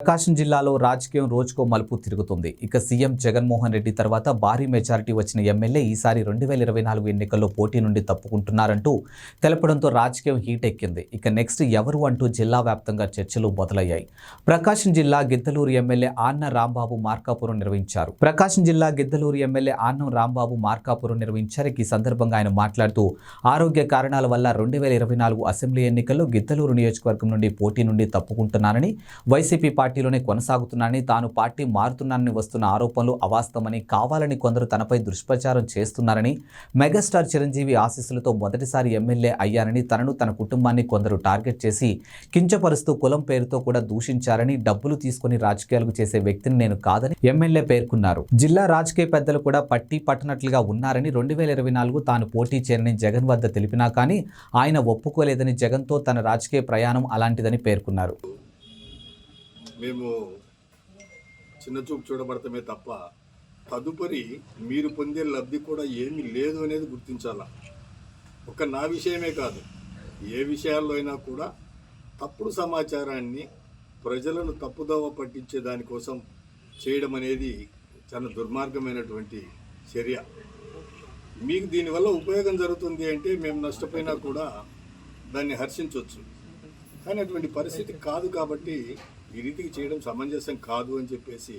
ప్రకాశం జిల్లాలో రాజకీయం రోజుకో మలుపు తిరుగుతుంది. ఇక సీఎం జగన్మోహన్ రెడ్డి తర్వాత భారీ మెజారిటీ వచ్చిన ఎమ్మెల్యే ఈసారి రెండు వేల ఇరవై నాలుగు ఎన్నికల్లో పోటీ నుండి తప్పుకుంటున్నారంటూ తెలపడంతో రాజకీయం హీట్ ఎక్కింది. ఇక నెక్స్ట్ ఎవరు అంటూ జిల్లా వ్యాప్తంగా చర్చలు మొదలయ్యాయి. ప్రకాశం జిల్లా గిద్దలూరు ఎమ్మెల్యే ఆన్న రాంబాబు మార్కాపురం నిర్వహించారు. ప్రకాశం జిల్లా గిద్దలూరు ఎమ్మెల్యే ఆన్నం రాంబాబు మార్కాపురం నిర్వహించారు. ఈ సందర్భంగా ఆయన మాట్లాడుతూ ఆరోగ్య కారణాల వల్ల రెండు వేల ఇరవై నాలుగు అసెంబ్లీ ఎన్నికల్లో గిద్దలూరు నియోజకవర్గం నుండి పోటీ నుండి తప్పుకుంటున్నారని వైసీపీ పార్టీలోనే కొనసాగుతున్నానని తాను పార్టీ మారుతున్నానని వస్తున్న ఆరోపణలు అవాస్తవమని కావాలని కొందరు తనపై దుష్ప్రచారం చేస్తున్నారని మెగాస్టార్ చిరంజీవి ఆశీస్సులతో మొదటిసారి ఎమ్మెల్యే అయ్యానని తనను తన కుటుంబాన్ని కొందరు టార్గెట్ చేసి కించపరుస్తూ కులం పేరుతో కూడా దూషించారని డబ్బులు తీసుకుని రాజకీయాలకు చేసే వ్యక్తిని నేను కాదని ఎమ్మెల్యే పేర్కొన్నారు. జిల్లా రాజకీయ పెద్దలు కూడా పట్టి పట్టనట్లుగా ఉన్నారని రెండు వేల ఇరవై నాలుగు తాను పోటీ చేయనని జగన్ వద్ద తెలిపినా కానీ ఆయన ఒప్పుకోలేదని జగన్తో తన రాజకీయ ప్రయాణం అలాంటిదని పేర్కొన్నారు. మేము చిన్న చూపు చూడబడతామే తప్ప తదుపరి మీరు పొందే లబ్ధి కూడా ఏమీ లేదు అనేది గుర్తించాల? ఒక నా విషయమే కాదు ఏ విషయాల్లో అయినా కూడా తప్పుడు సమాచారాన్ని ప్రజలను తప్పుదోవ పట్టించే దానికోసం చేయడం అనేది చాలా దుర్మార్గమైనటువంటి చర్య. మీకు దీనివల్ల ఉపయోగం జరుగుతుంది అంటే మేము నష్టపోయినా కూడా దాన్ని హర్షించవచ్చు కానీ అటువంటి పరిస్థితి కాదు కాబట్టి ఈ రీతికి చేయడం సమంజసం కాదు అని చెప్పేసి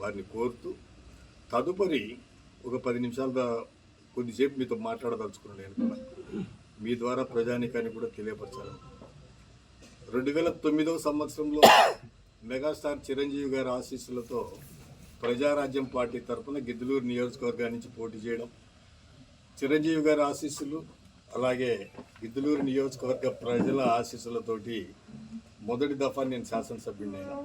వారిని కోరుతూ తదుపరి ఒక పది నిమిషాల కొద్దిసేపు మీతో మాట్లాడదలుచుకున్నాను నేను కూడా. మీ ద్వారా ప్రజానికాన్ని కూడా తెలియపరచాలి రెండు వేల తొమ్మిదవ సంవత్సరంలో మెగాస్టార్ చిరంజీవి గారి ఆశీస్సులతో ప్రజారాజ్యం పార్టీ తరఫున గిద్దలూరు నియోజకవర్గా నుంచి పోటీ చేయడం చిరంజీవి గారి ఆశీస్సులు అలాగే గిద్దలూరు నియోజకవర్గ ప్రజల ఆశీస్సులతోటి మొదటి దఫా నేను శాసనసభ్యుడినైనా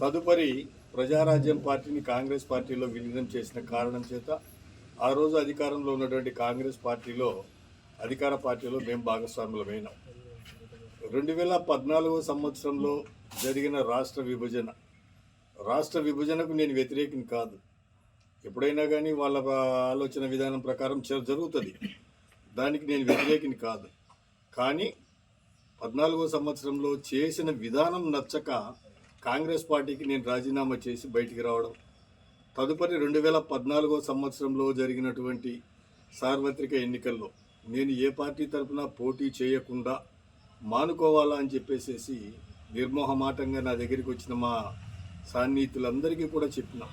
తదుపరి ప్రజారాజ్యం పార్టీని కాంగ్రెస్ పార్టీలో విలీనం చేసిన కారణం చేత ఆ రోజు అధికారంలో ఉన్నటువంటి కాంగ్రెస్ పార్టీలో అధికార పార్టీలో మేము భాగస్వాములమైనాం రెండు వేల పద్నాలుగో సంవత్సరంలో జరిగిన రాష్ట్ర విభజన. రాష్ట్ర విభజనకు నేను వ్యతిరేకం కాదు. ఎప్పుడైనా కానీ వాళ్ళ ఆలోచన విధానం ప్రకారం జరుగుతుంది. దానికి నేను వ్యతిరేకిని కాదు. కానీ పద్నాలుగో సంవత్సరంలో చేసిన విధానం నచ్చక కాంగ్రెస్ పార్టీకి నేను రాజీనామా చేసి బయటికి రావడం తదుపరి రెండు వేల పద్నాలుగో సంవత్సరంలో జరిగినటువంటి సార్వత్రిక ఎన్నికల్లో నేను ఏ పార్టీ తరఫున పోటీ చేయకుండా మానుకోవాలా అని చెప్పేసేసి నిర్మోహమాటంగా నా దగ్గరికి వచ్చిన మా సాన్నిహితులందరికీ కూడా చెప్పిన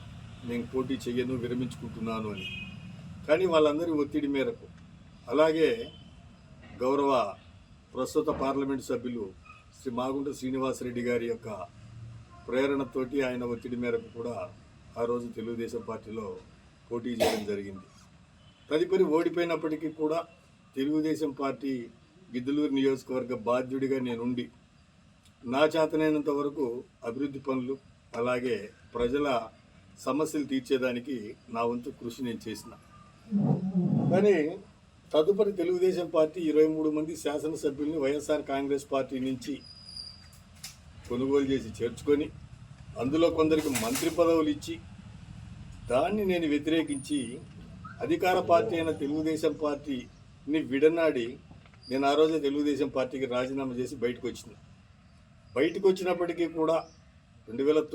నేను పోటీ చేయను విరమించుకుంటున్నాను అని. కానీ వాళ్ళందరి ఒత్తిడి మేరకు. అలాగే గౌరవ ప్రస్తుత పార్లమెంట్ సభ్యులు శ్రీ మాగుంట శ్రీనివాసరెడ్డి గారి యొక్క ప్రేరణతోటి ఆయన ఒత్తిడి మేరకు కూడా ఆ రోజు తెలుగుదేశం పార్టీలో పోటీ చేయడం జరిగింది. తదుపరి ఓడిపోయినప్పటికీ కూడా తెలుగుదేశం పార్టీ గిద్దలూరు నియోజకవర్గ బాధ్యుడిగా నేనుండి నా చేతనైనంత వరకు అభివృద్ధి పనులు అలాగే ప్రజల సమస్యలు తీర్చేదానికి నా వంతు కృషి నేను చేసిన. కానీ తదుపరి తెలుగుదేశం పార్టీ ఇరవై మూడు మంది శాసనసభ్యుల్ని వైఎస్ఆర్ కాంగ్రెస్ పార్టీ నుంచి కొనుగోలు చేసి చేర్చుకొని అందులో కొందరికి మంత్రి పదవులు ఇచ్చి దాన్ని నేను వ్యతిరేకించి అధికార పార్టీ అయిన తెలుగుదేశం పార్టీని విడనాడి నేను ఆ రోజే తెలుగుదేశం పార్టీకి రాజీనామా చేసి బయటకు వచ్చిన. బయటకు వచ్చినప్పటికీ కూడా రెండు వేల